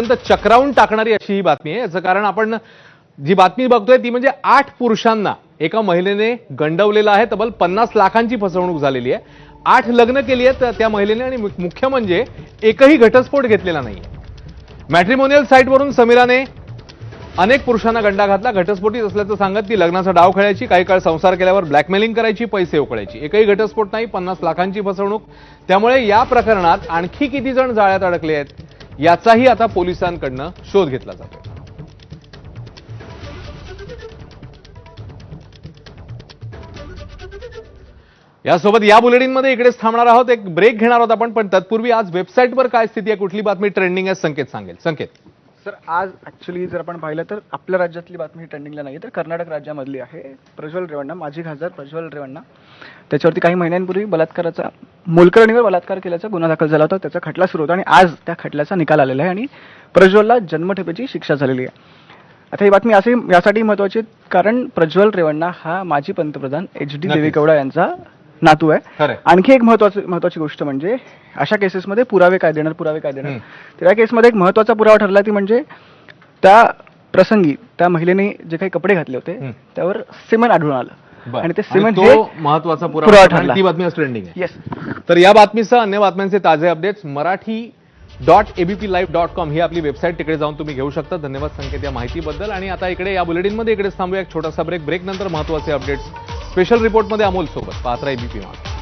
अत्यंत चक्रावून टाकणारी अशी ही बातमी आहे. याचं कारण आपण जी बातमी बघतोय ती म्हणजे आठ पुरुषांना एका महिलेने गंडवलेलं आहे. तब्बल पन्नास लाखांची फसवणूक झालेली आहे. आठ लग्न केली आहेत त्या महिलेने आणि मुख्य म्हणजे एकही घटस्फोट घेतलेला नाही मॅट्रिमोनियल साईटवरून समीराने अनेक पुरुषांना गंडा घातला. घटस्फोटीत असल्याचं सांगत ती लग्नाचा डाव खेळायची काही काळ संसार केल्यावर ब्लॅकमेलिंग करायची पैसे उकळायची. एकही घटस्फोट नाही पन्नास लाखांची फसवणूक. त्यामुळे या प्रकरणात आणखी किती जण जाळ्यात अडकले आहेत? याचाही आता पोलिसांकडनं शोध घेतला जातो यासोबत या बुलेटिनमध्ये इकडेच थांबणार आहोत. एक ब्रेक घेणार आहोत आपण पण तत्पूर्वी आज वेबसाईटवर काय स्थिती आहे कुठली बातमी ट्रेंडिंग आहे संकेत सांगेल. संकेत. सर आज ऍक्च्युली जर आपण पाहिलं तर आपल्या राज्यातली बातमी ट्रेंडिंगला नाही तर कर्नाटक राज्यामधली आहे प्रज्वल रेवण्णा माजी खासदार प्रज्वल रेवण्णा. त्याच्यावरती काही महिन्यांपूर्वी बलात्काराचा मोलकरणीवर बलात्कार केल्याचा गुन्हा दाखल झाला होता. त्याचा खटला सुरू होता आणि आज त्या खटल्याचा निकाल आलेला आहे आणि प्रज्वलला जन्मठेपेची शिक्षा झालेली आहे. आता ही बातमी असे यासाठी महत्वाची कारण प्रज्वल रेवण्णा हा माजी पंतप्रधान एच डी. देवेगौडा यांचा नातू आहे. आणखी एक महत्वाची महत्वाची गोष्ट म्हणजे अशा केसेसमध्ये पुरावे काय देणार पुरावे काय देणार. तर या केसमध्ये एक महत्त्वाचा पुरावा ठरला ती म्हणजे त्या प्रसंगी त्या महिलेने जे काही कपडे घातले होते. त्यावर सिमेंट आढळून आलं. आणि ते सिमेंट महत्त्वाचा पुरावा ठरला. ती बातमी ट्रेंडिंग येस तर या बातमीसह अन्य बातम्यांचे ताजे updates Marathi dot ABP live dot com ही आपली वेबसाईट तिकडे जाऊन तुम्ही घेऊ शकता. धन्यवाद संकेत या माहितीबद्दल. आणि आता इकडे या बुलेटिनमध्ये इकडेच थांबूया. एक छोटासा ब्रेक ब्रेक नंतर महत्त्वाचे अपडेट्स स्पेशल रिपोर्टमध्ये अमोल सोबत पात्रा एबीपी मा